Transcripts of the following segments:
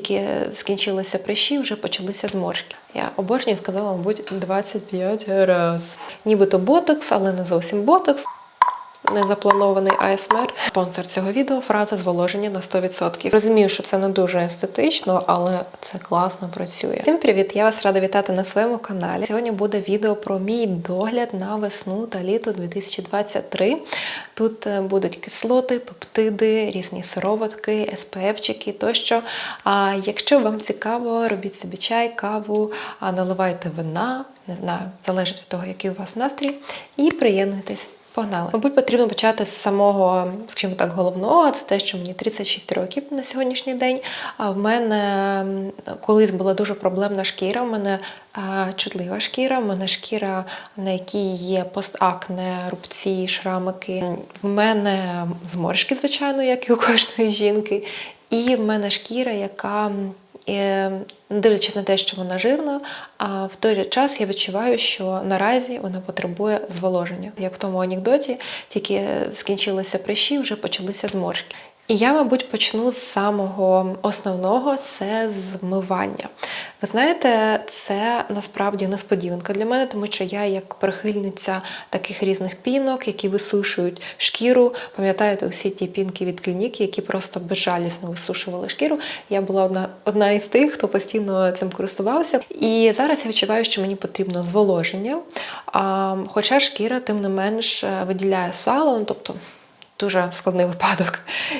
тільки скінчилися прищі, вже почалися зморшки. Я обожнюю сказала, мабуть, 25 разів. Нібито ботокс, але не зовсім ботокс. Незапланований АСМР. Спонсор цього відео фраза зволоження на 100%. Розумію, що це не дуже естетично, але це класно працює. Всім привіт! Я вас рада вітати на своєму каналі. Сьогодні буде відео про мій догляд на весну та літо 2023. Тут е, будуть кислоти, пептиди, різні сироватки, СПФчики тощо. А якщо вам цікаво, робіть собі чай, каву, наливайте вина, не знаю, залежить від того, який у вас настрій, і приєднуйтесь. Погнали. Мабуть, потрібно почати з самого, скажімо так, головного. Це те, що мені 36 років на сьогоднішній день. А в мене колись була дуже проблемна шкіра. У мене чутлива шкіра, в мене шкіра, на якій є постакне, рубці, шрамики. В мене зморшки, звичайно, як і у кожної жінки. І в мене шкіра, яка не дивлячись на те, що вона жирна, а в той же час я відчуваю, що наразі вона потребує зволоження. Як в тому анекдоті, тільки скінчилися прищі, вже почалися зморшки. І я, мабуть, почну з самого основного це з вмивання. Ви знаєте, це насправді несподіванка для мене, тому що я, як прихильниця таких різних пінок, які висушують шкіру, пам'ятаєте, усі ті пінки від клініки, які просто безжалісно висушували шкіру. Я була одна, одна із тих, хто постійно цим користувався. І зараз я відчуваю, що мені потрібно зволоження. А, хоча шкіра, тим не менш, виділяє сало, ну, тобто дуже складний випадок.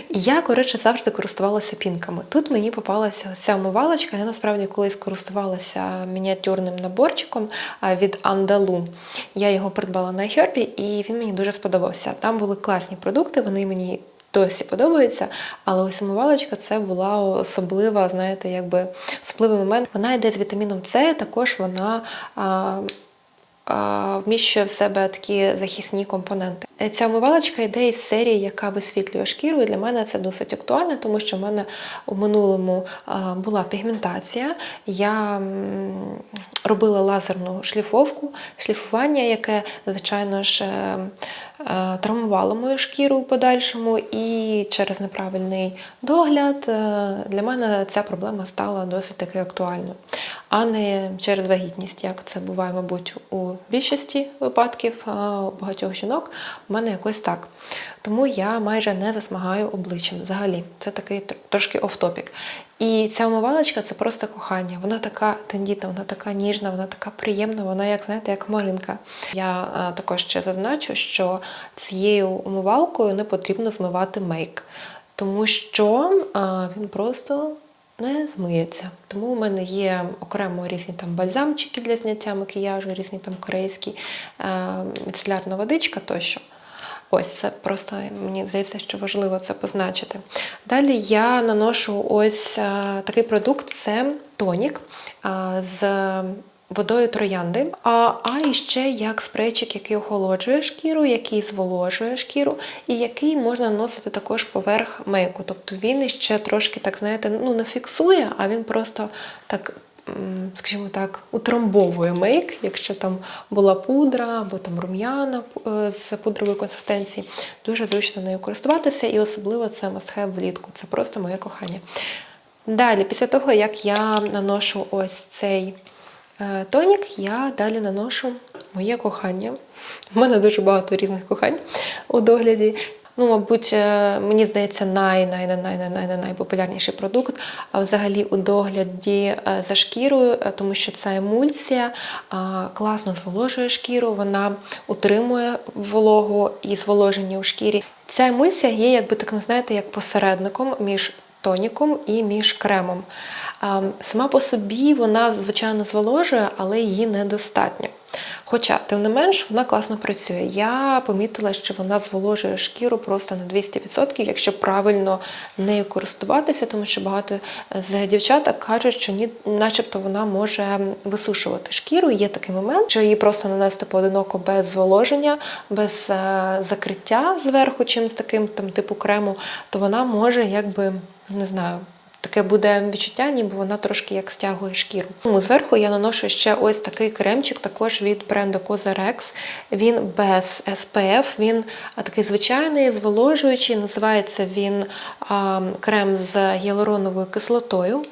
І я, коротше, завжди користувалася пінками. Тут мені попалася ця омивалочка. Я насправді колись користувалася мініатюрним наборчиком від Andalou. Я його придбала на Хербі, і він мені дуже сподобався. Там були класні продукти, вони мені. Досі подобаються, але ось омивалочка це була особлива, знаєте, якби особливий момент. Вона йде з вітаміном С, також вона а, вміщує в себе такі захисні компоненти. Е, Ця умивалочка йде із серії, яка висвітлює шкіру, і для мене це досить актуально, тому що в мене у минулому була пігментація. Я робила лазерну шліфовку, шліфування, яке, звичайно ж, е, е, мою шкіру в подальшому, і через неправильний догляд е, для мене ця проблема стала досить таки актуальною, а не через вагітність, як це буває, мабуть, у більшості випадків у багатьох жінок. У мене якось так. Тому я майже не засмагаю обличчям взагалі. Це такий тр- трошки офтопік. І ця омивалочка це просто кохання. Вона така тендітна, вона така ніжна, вона така приємна, вона, як знаєте, як маринка. Я а, також ще зазначу, що цією омивалкою не потрібно змивати мейк, тому що а, він просто не змиється. Тому у мене є окремо різні там бальзамчики для зняття макіяжу, різні там корейські, е, міцелярна водичка тощо. Ось це просто мені здається, що важливо це позначити. Далі я наношу ось е, такий продукт це тонік е, з водою троянди, а, а ще як спрейчик, який охолоджує шкіру, який зволожує шкіру, і який можна наносити також поверх мейку. Тобто він ще трошки, так знаєте, ну не фіксує, а він просто так. Скажімо так, утрамбовує мейк, якщо там була пудра або там рум'яна е, з пудрової консистенції. Дуже зручно нею користуватися, і особливо це have влітку. Це просто моє кохання. Далі, після того, як я наношу ось цей е, тонік, я далі наношу моє кохання. У мене дуже багато різних кохань у догляді. Ну, мабуть, е, мені здається, най най най най най най найпопулярніший продукт взагалі у догляді е, за шкірою, е, тому що ця емульсія класно зволожує шкіру, вона утримує вологу і зволоження у шкірі. Ця емульсія є, якби таким, знаєте, як посередником між тоніком і між кремом. Сама по собі вона, звичайно, зволожує, але її недостатньо. Хоча, тим не менш, вона класно працює. Я помітила, що вона зволожує шкіру просто на 200%, якщо правильно нею користуватися, тому що багато з дівчаток кажуть, що ні, начебто вона може висушувати шкіру. Є такий момент, що її просто нанести поодиноко без зволоження, без е, закриття зверху, чимось таким там типу крему, то вона може якби не знаю таке буде відчуття, ніби вона трошки як стягує шкіру. Тому зверху я наношу ще ось такий кремчик, також від бренду Cosrx. Він без SPF, він такий звичайний, зволожуючий. Називається він а, крем з гіалуроновою кислотою.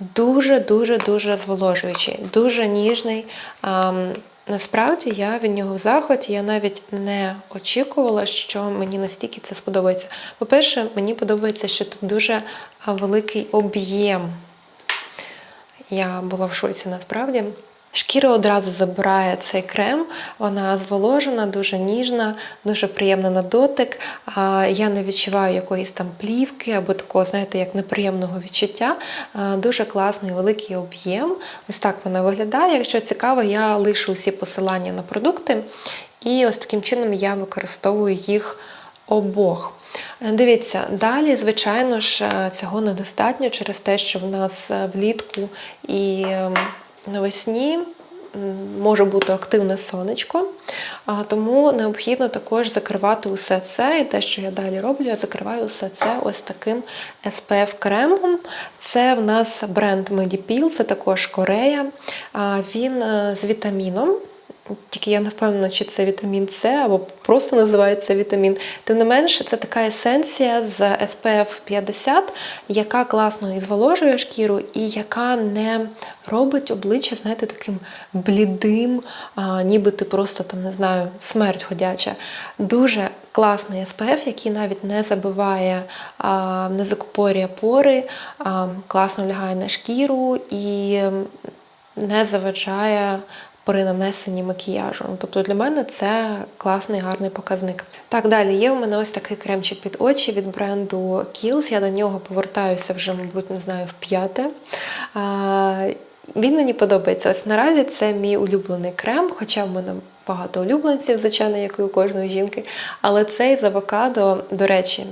Дуже-дуже дуже зволожуючий, дуже ніжний. А, Насправді я від нього в захваті, я навіть не очікувала, що мені настільки це сподобається. По-перше, мені подобається, що тут дуже великий об'єм. Я була в шоці насправді. Шкіра одразу забирає цей крем, вона зволожена, дуже ніжна, дуже приємна на дотик. Я не відчуваю якоїсь там плівки або такого, знаєте, як неприємного відчуття. Дуже класний великий об'єм. Ось так вона виглядає. Якщо цікаво, я лишу усі посилання на продукти. І ось таким чином я використовую їх обох. Дивіться, далі, звичайно ж, е, цього недостатньо через те, що в нас е, влітку і ем, навесні може бути активне сонечко, тому необхідно також закривати усе це. І те, що я далі роблю, я закриваю усе це ось таким SPF-кремом. Це в нас бренд Medipil, це також Корея. Він е, з вітаміном. Тільки я не впевнена, чи це вітамін С або просто називається вітамін. Тим не менше, це така есенція з SPF 50, яка класно і зволожує шкіру, і яка не робить обличчя, знаєте, таким блідим, а, ніби ти просто там не знаю, смерть ходяча. Дуже класний SPF, який навіть не забиває, а, не закупорює пори, а, класно лягає на шкіру і не заважає при нанесенні макіяжу. Ну, Тобто для мене це класний гарний показник. Так, далі є у мене ось такий кремчик під очі від бренду Kiehl's. Я до нього повертаюся вже, мабуть, не знаю, в п'яте. Він мені подобається. Ось наразі це мій улюблений крем, хоча в мене багато улюбленців, звичайно, як і у кожної жінки. Але цей з авокадо, до речі,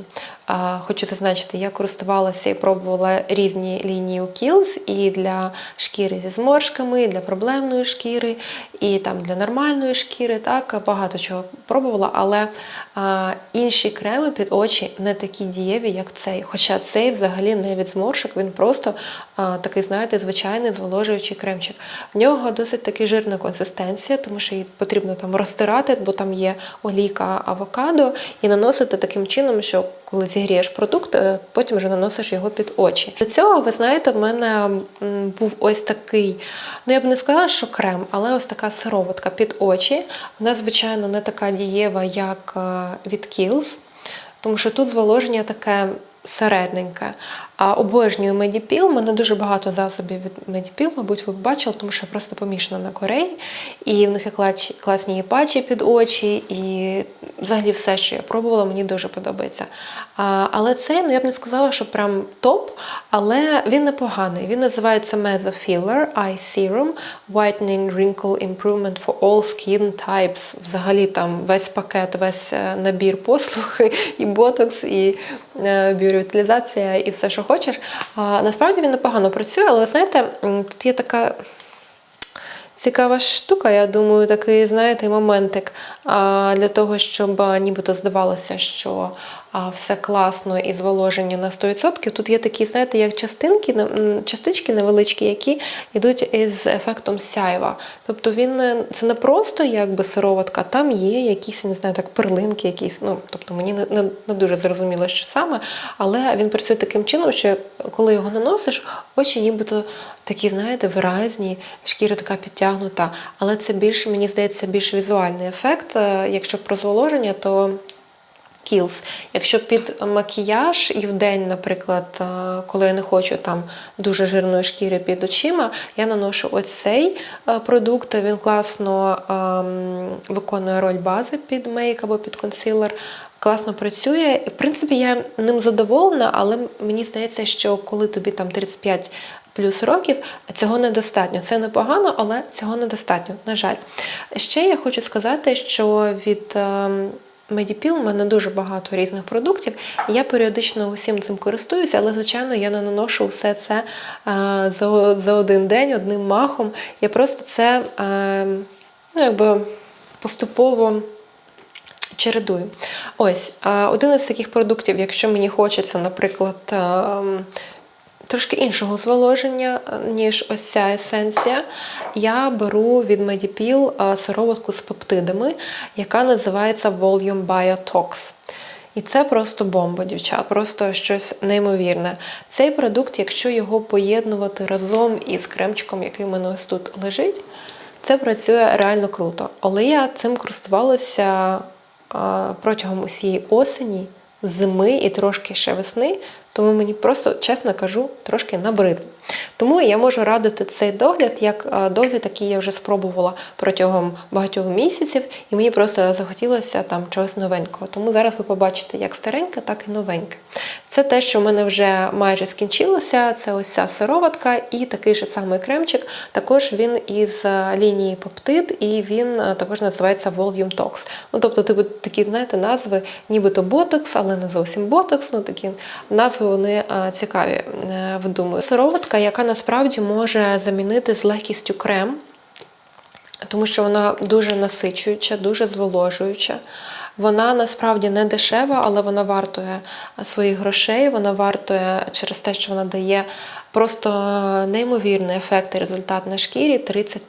хочу зазначити, я користувалася і пробувала різні лінії у Kiehl's і для шкіри зі зморшками, і для проблемної шкіри, і там для нормальної шкіри. Так, багато чого пробувала, але а, інші креми під очі не такі дієві, як цей. Хоча цей взагалі не від зморшок, він просто а, такий, знаєте, звичайний зволожуючий кремчик. В нього досить таки жирна консистенція, тому що її потрібно там розтирати, бо там є олійка авокадо, і наносити таким чином, що коли зігрієш продукт, е, потім вже наносиш його під очі. До цього, ви знаєте, в мене був ось такий, ну я б не сказала, що крем, але ось така сироватка під очі. Вона, звичайно, не така дієва, як е, від Kiehl's, тому що тут зволоження таке середненьке. Обожнюю Медіпіл. Мене дуже багато засобів від Медіпіл, мабуть, ви бачили, тому що я просто помішана на Кореї. І в них є класні є патчі під очі, і взагалі все, що я пробувала, мені дуже подобається. А, але цей, ну я б не сказала, що прям топ, але він непоганий. Він називається Mesofiller Eye Serum Whitening Wrinkle Improvement for All Skin Types. Взагалі там весь пакет, весь е, набір послуг, і ботокс, і е, біоревіталізація, і все, що хочеш. А, насправді він непогано працює, але ви знаєте, тут є така. Цікава штука, я думаю, такий, знаєте, моментик для того, щоб нібито здавалося, що все класно і зволоження на 100%. Тут є такі, знаєте, як частинки, частички невеличкі, які йдуть із ефектом сяйва. Тобто він це не просто якби сироватка, там є якісь, не знаю, так, перлинки, якісь. Ну, тобто мені не, не, не дуже зрозуміло, що саме, але він працює таким чином, що коли його наносиш, очі нібито такі, знаєте, виразні, шкіра така підтягнута. Але це більше, мені здається, більш візуальний ефект. Е, Якщо про зволоження, то Kiehl's. Якщо під макіяж і в день, наприклад, е, коли я не хочу там дуже жирної шкіри під очима, я наношу ось цей е, продукт. Він класно ем, виконує роль бази під мейк або під консилер. Класно працює. В принципі, я ним задоволена, але мені здається, що коли тобі там 35 плюс років, цього недостатньо. Це непогано, але цього недостатньо, на жаль. Ще я хочу сказати, що від ем, Медіпіл у мене дуже багато різних продуктів. Я періодично усім цим користуюся, але, звичайно, я не наношу все це е, за, за один день, одним махом. Я просто це е, ну, якби поступово чередую. Ось, а один із таких продуктів, якщо мені хочеться, наприклад, ем, трошки іншого зволоження, е, ніж ось ця есенція. Я беру від Medipil е, сироватку з пептидами, яка називається Volume Biotox. І це просто бомба, дівчат, просто щось неймовірне. Цей продукт, якщо його поєднувати разом із кремчиком, який в мене ось тут лежить, це працює реально круто. Але я цим користувалася протягом усієї осені, зими і трошки ще весни, тому мені просто, чесно кажу, трошки набридло. Тому я можу радити цей догляд, як догляд, який я вже спробувала протягом багатьох місяців, і мені просто захотілося там чогось новенького. Тому зараз ви побачите як стареньке, так і новеньке. Це те, що в мене вже майже скінчилося. Це ось ця сироватка і такий же самий кремчик. Також він із е, лінії Пептид, і він е, також називається Volume Tox. Ну, тобто, типу, такі, знаєте, назви, нібито ботокс, але не зовсім ботокс. Ну, такі назви вони е, цікаві, е, видумую. Сироватка, яка насправді може замінити з легкістю крем тому що вона дуже насичуюча, дуже зволожуюча. Вона насправді не дешева, але вона вартує своїх грошей. Вона вартує через те, що вона дає просто неймовірний ефект і результат на шкірі 30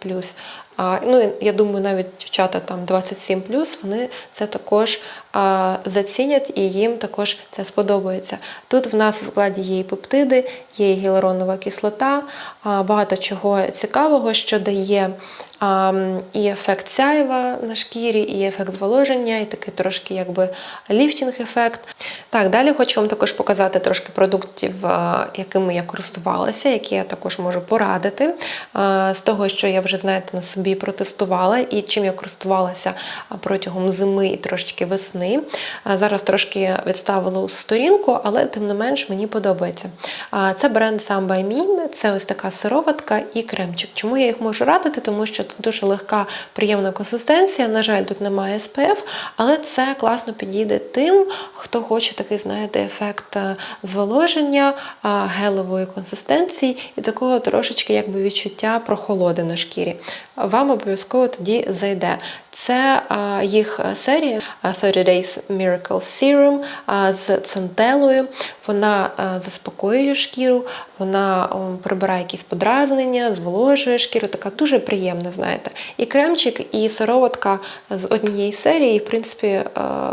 А, ну, я думаю, навіть дівчата там 27 вони це також а, зацінять і їм також це сподобається. Тут в нас у складі є і пептиди, є і гіалуронова кислота, а, багато чого цікавого, що дає і ефект сяєва на шкірі, і ефект зволоження, і такий трошки якби ліфтінг-ефект. Так, далі хочу вам також показати трошки продуктів, якими я користувалася, які я також можу порадити. З того, що я вже знаєте на собі протестувала і чим я користувалася протягом зими і трошечки весни. Зараз трошки відставила сторінку, але тим не менш мені подобається. Це бренд Sam by Me, це ось така сироватка і кремчик. Чому я їх можу радити? Тому що дуже легка, приємна консистенція. На жаль, тут немає SPF, але це класно підійде тим, хто хоче такий, знаєте, ефект е, зволоження, а, гелевої консистенції і такого трошечки якби відчуття прохолоди на шкірі. Вам обов'язково тоді зайде. Це їх серія 30 Days Miracle Serum з центелою. Вона а, заспокоює шкіру, вона прибирає якісь подразнення, зволожує шкіру, така дуже приємна, знаєте. І кремчик, і сироватка з однієї серії, в принципі,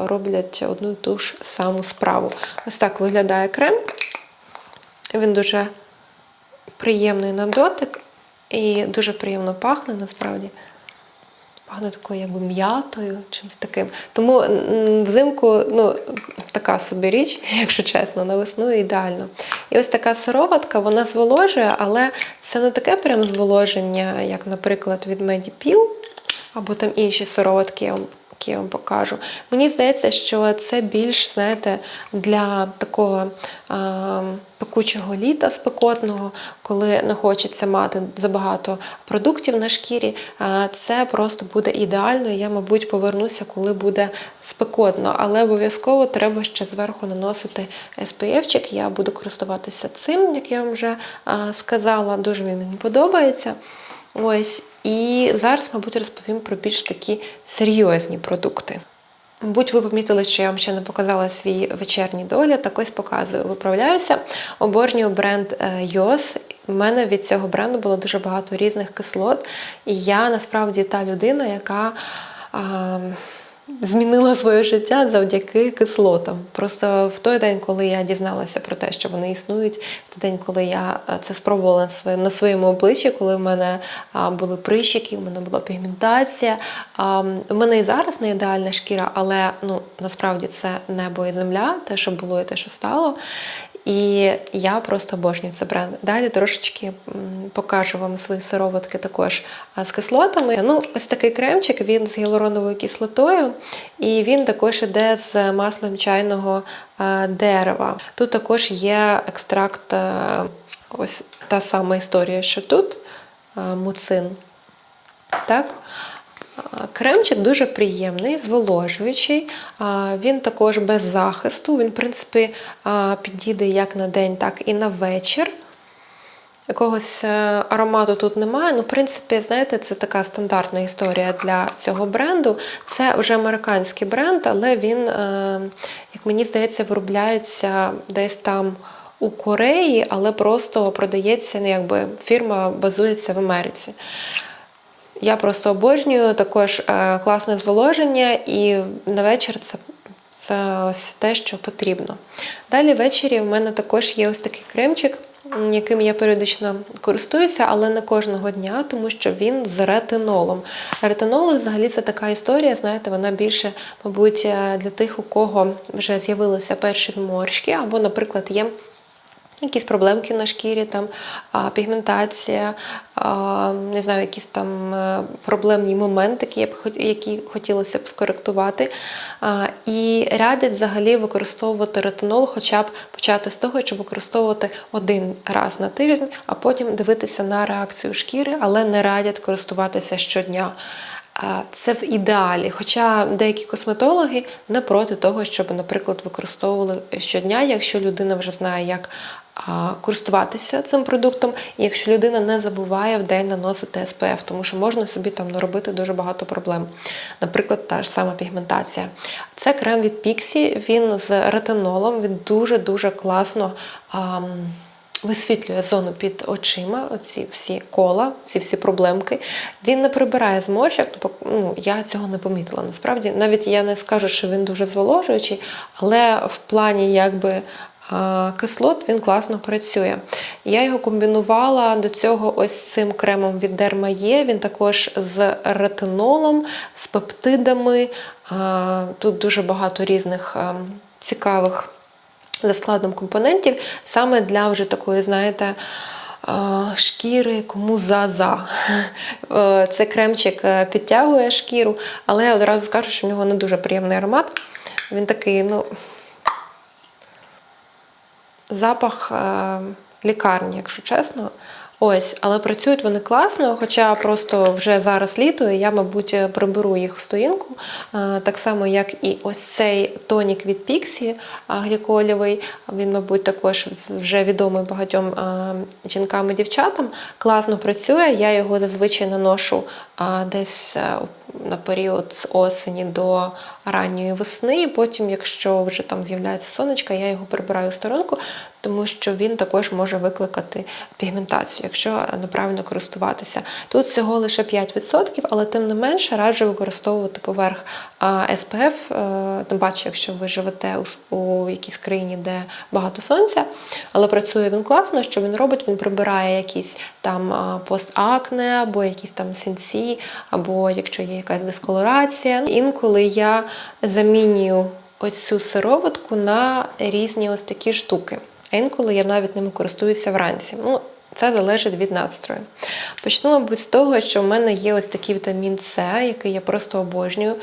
роблять одну і ту ж саму справу. Ось так виглядає крем. Він дуже приємний на дотик і дуже приємно пахне насправді. Пахне такою якби м'ятою, чимось таким. Тому взимку ну, така собі річ, якщо чесно, на весну ідеально. І ось така сироватка, вона зволожує, але це не таке прям зволоження, як, наприклад, від медіпіл, або там інші сироватки, я які я вам покажу. Мені здається, що це більш, знаєте, для такого а, пекучого літа спекотного, коли не хочеться мати забагато продуктів на шкірі. А, це просто буде ідеально. Я, мабуть, повернуся, коли буде спекотно. Але обов'язково треба ще зверху наносити SPF-чик. Я буду користуватися цим, як я вам вже а, сказала. Дуже він мені подобається. Ось, і зараз, мабуть, розповім про більш такі серйозні продукти. Мабуть, ви помітили, що я вам ще не показала свій вечірній догляд, так ось показую. Виправляюся. Обожнюю бренд Йос. У мене від цього бренду було дуже багато різних кислот. І я насправді та людина, яка. А, Змінила своє життя завдяки кислотам. Просто в той день, коли я дізналася про те, що вони існують, в той день, коли я е, це спробувала на своєму обличчі, коли в мене були прищики, в мене була пігментація. У мене і зараз не ідеальна шкіра, але ну насправді це небо і земля, те, що було і те, що стало. І я просто обожнюю цей бренд. Далі трошечки покажу вам свої сироватки також з кислотами. Ну, Ось такий кремчик, він з гіалуроновою кислотою, і він також іде з маслом чайного дерева. Тут також є екстракт, ось та сама історія, що тут муцин. Так? Кремчик дуже приємний, зволожуючий, він також без захисту, він, в принципі, підійде як на день, так і на вечір. Якогось е, аромату тут немає. Ну, в принципі, знаєте, це така стандартна історія для цього бренду. Це вже американський бренд, але він, е, як мені здається, виробляється десь там у Кореї, але просто продається, ну якби фірма базується в Америці. Я просто обожнюю також е, класне зволоження, і на вечір це, це ось те, що потрібно. Далі ввечері в мене також є ось такий кремчик, яким я періодично користуюся, але не кожного дня, тому що він з ретинолом. Ретинол взагалі це така історія, знаєте, вона більше, мабуть, е, для тих, у кого вже з'явилися перші зморшки, або, наприклад, є якісь проблемки на шкірі, там пігментація, не знаю, якісь там е, проблемні моменти, які, хотілося б скоректувати. І радять взагалі використовувати ретинол, хоча б почати з того, щоб використовувати один раз на тиждень, а потім дивитися на реакцію шкіри, але не радять користуватися щодня. Це в ідеалі. Хоча деякі косметологи не проти того, щоб, наприклад, використовували щодня, якщо людина вже знає, як користуватися цим продуктом, якщо людина не забуває в день наносити SPF, тому що можна собі там наробити дуже багато проблем. Наприклад, та ж сама пігментація. Це крем від Pixi, він з ретинолом, він дуже-дуже класно. Висвітлює зону під очима, оці всі кола, ці всі проблемки. Він не прибирає зморщик, тобто, ну, я цього не помітила. Насправді, навіть я не скажу, що він дуже зволожуючий, але в плані якби кислот він класно працює. Я його комбінувала до цього ось цим кремом від Derma-E. Він також з ретинолом, з пептидами. Тут дуже багато різних цікавих за складом компонентів, саме для вже такої, знаєте, шкіри кому за-за. Е, Це кремчик е, підтягує шкіру, але я одразу скажу, що в нього не дуже приємний аромат. Він такий, ну, запах е, лікарні, якщо чесно. Ось, але працюють вони класно, хоча просто вже зараз літо, і я, мабуть, приберу їх в сторінку. Е, Так само, як і ось цей тонік від Pixi а, гліколєвий. Він, мабуть, також вже відомий багатьом е, жінкам і дівчатам. Класно працює. Я його зазвичай наношу десь е, на період з осені до ранньої весни. І потім, якщо вже там з'являється сонечка, я його прибираю в сторонку, тому що він також може викликати пігментацію, якщо неправильно користуватися. Тут всього лише 5%, але тим не менше раджу використовувати поверх SPF, е, тим паче, якщо ви живете у, якійсь країні, де багато сонця, але працює він класно. Що він робить? Він прибирає якісь там постакне, або якісь там синці, або якщо є якась дисколорація. Інколи я замінюю ось цю сироватку на різні ось такі штуки. А інколи я навіть ними користуюся вранці. Ну, це залежить від настрою. Почну, мабуть, з того, що в мене є ось такий вітамін С, який я просто обожнюю.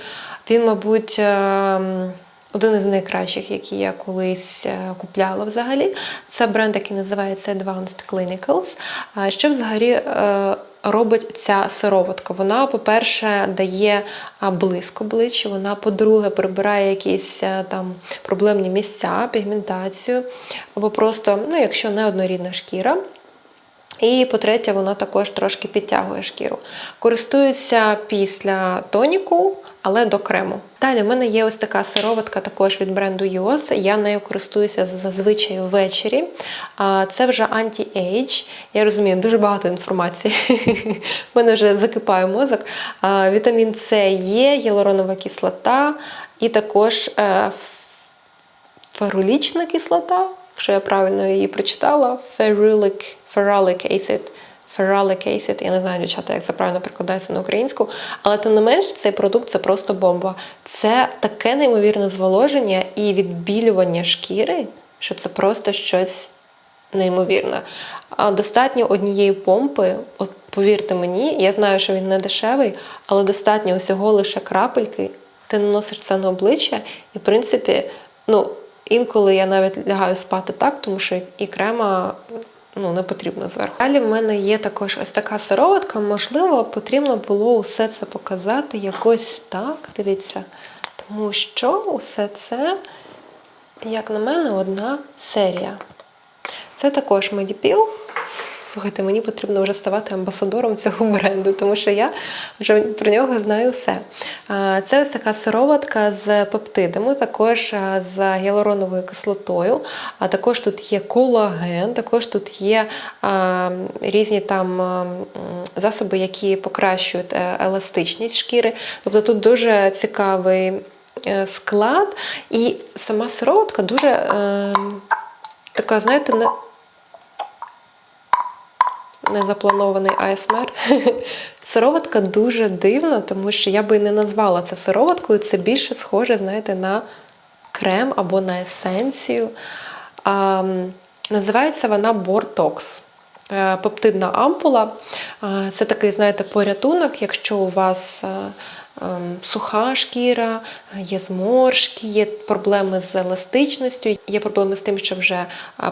Він, мабуть, ем, один із найкращих, які я колись е, купляла взагалі. Це бренд, який називається Advanced Clinicals. Що взагалі е, робить ця сироватка? Вона, по-перше, дає блиск обличчя, вона, по-друге, прибирає якісь е, там проблемні місця, пігментацію, або просто, ну, якщо не однорідна шкіра. І по-третє, вона також трошки підтягує шкіру. Користуюся після тоніку, але до крему. Далі в мене є ось така сироватка також від бренду EOS. Я нею користуюся зазвичай ввечері. Це вже anti-age. Я розумію, дуже багато інформації. В мене вже закипає мозок. Вітамін С є, гіалуронова кислота і також е, ферулічна кислота, якщо я правильно її прочитала, ferulic, ferulic acid. Ferulic acid, я не знаю, дівчата, як це правильно перекладається на українську, але тим не менш цей продукт це просто бомба. Це таке неймовірне зволоження і відбілювання шкіри, що це просто щось неймовірне. Достатньо однієї помпи, от повірте мені, я знаю, що він не дешевий, але достатньо усього лише крапельки. Ти наносиш це на обличчя, і в принципі, ну, інколи я навіть лягаю спати так, тому що і крема ну, не потрібно зверху. Далі в мене є також ось така сироватка. Можливо, потрібно було усе це показати якось так. Дивіться, тому що усе це, як на мене, одна серія. Це також Медіпіл. Слухайте, мені потрібно вже ставати амбасадором цього бренду, тому що я вже про нього знаю все. Це ось така сироватка з пептидами, також з гіалуроновою кислотою, а також тут є колаген, також тут є різні там засоби, які покращують е, еластичність шкіри. Тобто тут дуже цікавий е, склад, і сама сироватка дуже е, така, знаєте. Незапланований АСМР. Сироватка дуже дивна, тому що я би не назвала це сироваткою. Це більше схоже, знаєте, на крем або на есенцію. А, називається вона Бортокс. Е, Пептидна ампула. Це такий, знаєте, порятунок, якщо у вас е, суха шкіра, є зморшки, є проблеми з еластичністю, є проблеми з тим, що вже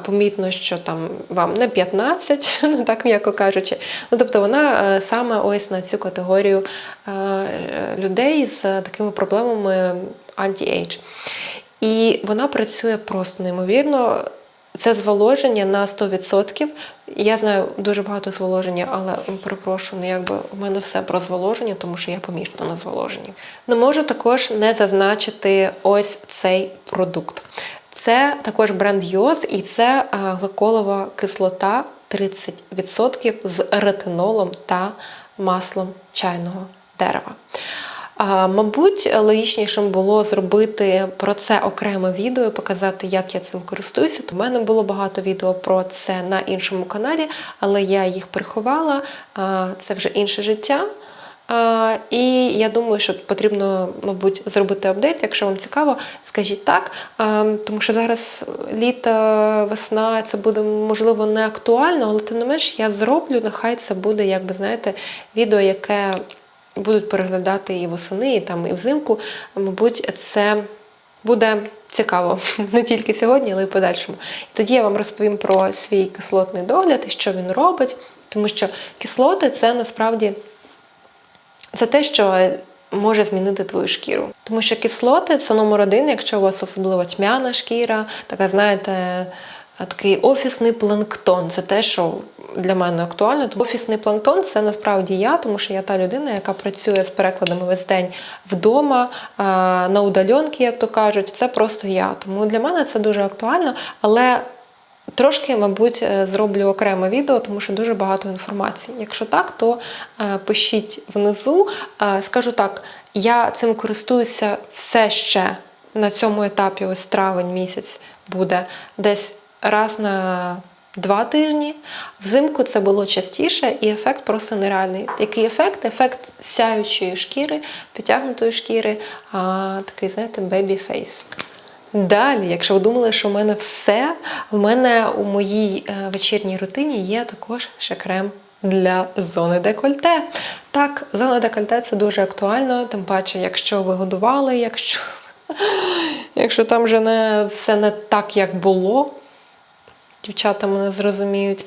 помітно, що там вам не 15, ну так м'яко кажучи. Ну тобто вона е, саме ось на цю категорію е, е, людей з такими проблемами анті-ейдж. І вона працює просто неймовірно. Це зволоження на 100%. Я знаю дуже багато зволоження, але перепрошую, ну якби у мене все про зволоження, тому що я помішана на зволоженні. Не можу також не зазначити ось цей продукт. Це також бренд Йоз, і це гликолова кислота 30% з ретинолом та маслом чайного дерева. Мабуть, логічнішим було зробити про це окреме відео, показати, як я цим користуюся. У мене було багато відео про це на іншому каналі, але я їх приховала. Це вже інше життя. І я думаю, що потрібно, мабуть, зробити апдейт, якщо вам цікаво, скажіть так. Тому що зараз літо, весна, це буде можливо не актуально, але тим не менш я зроблю. Нехай це буде, як би знаєте, відео, яке будуть переглядати і восени, і там і взимку. Мабуть, це буде цікаво не тільки сьогодні, але й подальшому. І тоді я вам розповім про свій кислотний догляд і що він робить, тому що кислоти це насправді це те, що може змінити твою шкіру. Тому що кислоти це номер один, якщо у вас особливо тьмяна шкіра, така, знаєте, такий офісний планктон. Це те, що для мене актуально. Офісний планктон це насправді я, тому що я та людина, яка працює з перекладами весь день вдома, на удальонки, як то кажуть. Це просто я. Тому для мене це дуже актуально, але. Трошки, мабуть, е, зроблю окреме відео, тому що дуже багато інформації. Якщо так, то е, пишіть внизу. Е, Скажу так, я цим користуюся все ще на цьому етапі, ось травень місяць буде десь раз на два тижні. Взимку це було частіше, і ефект просто нереальний. Який ефект? Ефект сяючої шкіри, підтягнутої шкіри, а, такий, знаєте, face. Далі, якщо ви думали, що в мене все, в мене у моїй е, вечірній рутині є також ще крем для зони декольте. Так, зона декольте це дуже актуально, тим паче, якщо ви годували, якщо, якщо там вже не все не так, як було, дівчата мене зрозуміють.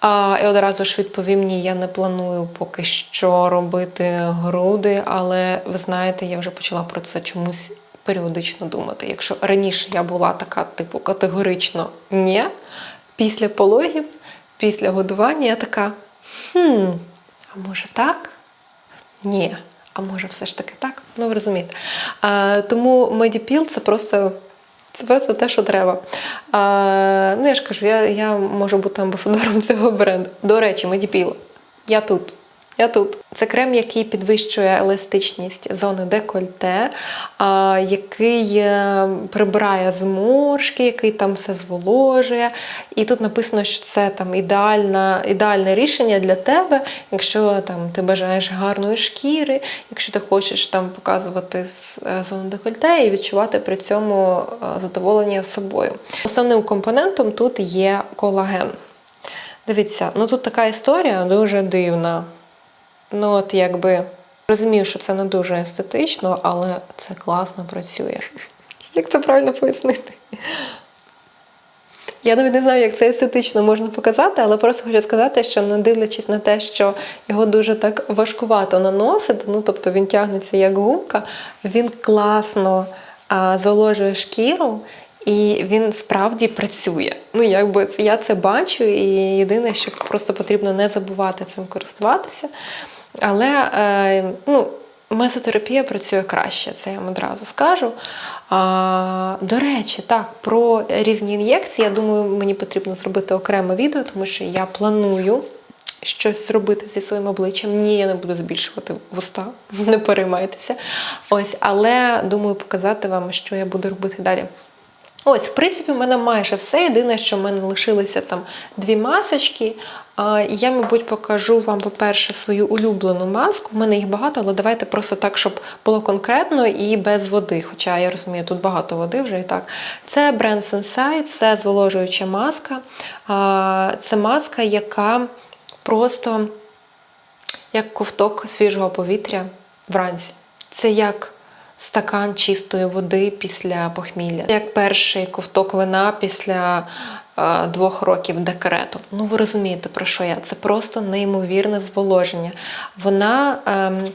А, і одразу ж відповім, ні, я не планую поки що робити груди, але ви знаєте, я вже почала про це чомусь періодично думати. Якщо раніше я була така, типу, категорично ні, після пологів, після годування я така, хм, а може так? Ні. А може, все ж таки так? Ну, ви розумієте. А, тому Медіпіл це просто. Це просто те, що треба. А, ну, я ж кажу, я, я можу бути амбасадором цього бренду. До речі, Медіпіло. Я тут. Я тут. Це крем, який підвищує еластичність зони декольте, який е, прибирає зморшки, який там все зволожує. І тут написано, що це там ідеальна, ідеальне рішення для тебе, якщо там ти бажаєш гарної шкіри, якщо ти хочеш там показувати е, зону декольте і відчувати при цьому е, задоволення собою. Основним компонентом тут є колаген. Дивіться, ну тут така історія дуже дивна. Ну, от якби розумію, що це не дуже естетично, але це класно працює. Як це правильно пояснити? Я навіть не знаю, як це естетично можна показати, але просто хочу сказати, що не дивлячись на те, що його дуже так важкувато наносити, ну тобто він тягнеться як гумка, він класно а, зволожує шкіру і він справді працює. Ну, якби я це бачу, і єдине, що просто потрібно не забувати цим користуватися. Але е, ну, Месотерапія працює краще, це я вам одразу скажу. А, до речі, так, про різні ін'єкції, я думаю, мені потрібно зробити окреме відео, тому що я планую щось зробити зі своїм обличчям. Ні, я не буду збільшувати вуста, не переймайтеся. Ось, але думаю показати вам, що я буду робити далі. Ось, в принципі, в мене майже все. Єдине, що в мене лишилися там дві масочки. Я, мабуть, покажу вам, по-перше, свою улюблену маску. У мене їх багато, але давайте просто так, щоб було конкретно і без води. Хоча я розумію, тут багато води вже і так. Це бренд Sensai, це зволожуюча маска. Це маска, яка просто як ковток свіжого повітря вранці. Це як стакан чистої води після похмілля, як перший ковток вина після е, двох років декрету. Ну ви розумієте, про що я? Це просто неймовірне зволоження. Вона. ем,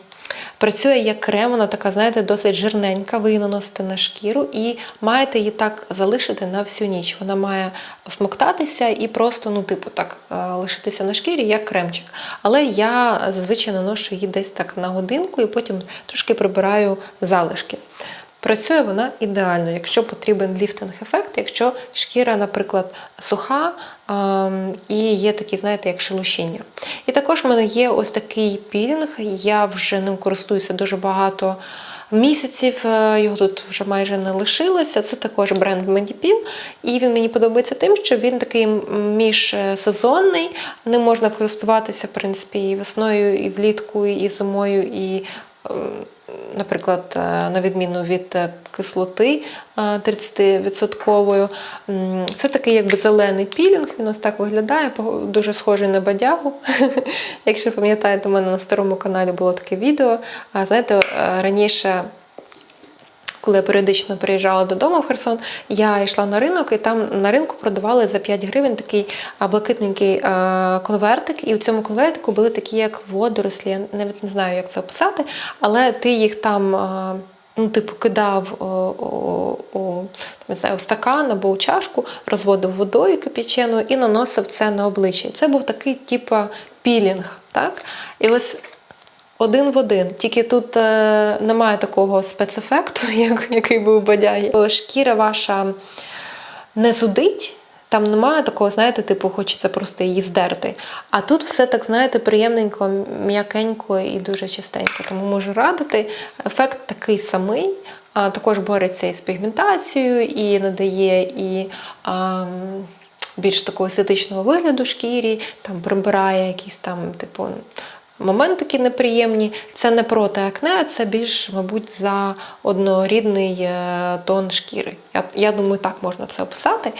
Працює як крем, вона така, знаєте, досить жирненька, ви її наносите на шкіру і маєте її так залишити на всю ніч. Вона має смоктатися і просто, ну, типу, так, е, лишитися на шкірі, як кремчик. Але я зазвичай наношу її десь так на годинку і потім трошки прибираю залишки. Працює вона ідеально, якщо потрібен ліфтинг-ефект, якщо шкіра, наприклад, суха ем, і є такі, знаєте, як шелушіння. І також в мене є ось такий пілінг, я вже ним користуюся дуже багато місяців, е, його тут вже майже не лишилося. Це також бренд Medipil, і він мені подобається тим, що він такий міжсезонний, ним можна користуватися, в принципі, і весною, і влітку, і зимою, і ем, наприклад, е, на відміну від е, кислоти е, 30%. Це такий якби зелений пілінг, він ось так виглядає, дуже схожий на бадягу. Якщо пам'ятаєте, у мене на старому каналі було таке відео. Знаєте, е, раніше. Коли я періодично приїжджала додому в Херсон, я йшла на ринок, і там на ринку продавали за 5 гривень такий блакитненький конвертик. І у цьому конвертику були такі, як водорослі. Я навіть не знаю, як це описати, але ти їх там. Ну, типу, кидав о, о, о, не знаю, у стакан або у чашку, розводив водою кип'яченою і наносив це на обличчя. Це був такий, типу, пілінг. Так? І ось один в один. Тільки тут е, немає такого спецефекту, як, який був у Шкіра ваша не зудить. Там немає такого, знаєте, типу, хочеться просто її здерти. А тут все так, знаєте, приємненько, м'якенько і дуже чистенько. Тому можу радити. Ефект такий самий. А, також бореться із пігментацією і надає і а, більш такого естетичного вигляду шкірі, там прибирає якісь там, типу, моментики неприємні. Це не проти акне, це більш, мабуть, за однорідний е, тон шкіри. Я, я думаю, так можна це описати.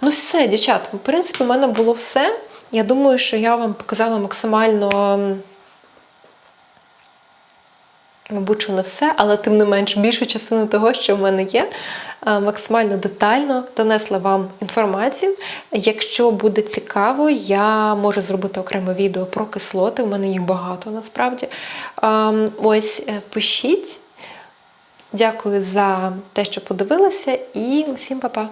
Ну, все, дівчата, в принципі, в мене було все. Я думаю, що я вам показала максимально. Мабуть, що не все, але тим не менш більшу частину того, що в мене є, е, максимально детально донесла вам інформацію. Якщо буде цікаво, я можу зробити окреме відео про кислоти. У мене їх багато насправді. Ем, Ось е, пишіть. Дякую за те, що подивилися, і всім па-па!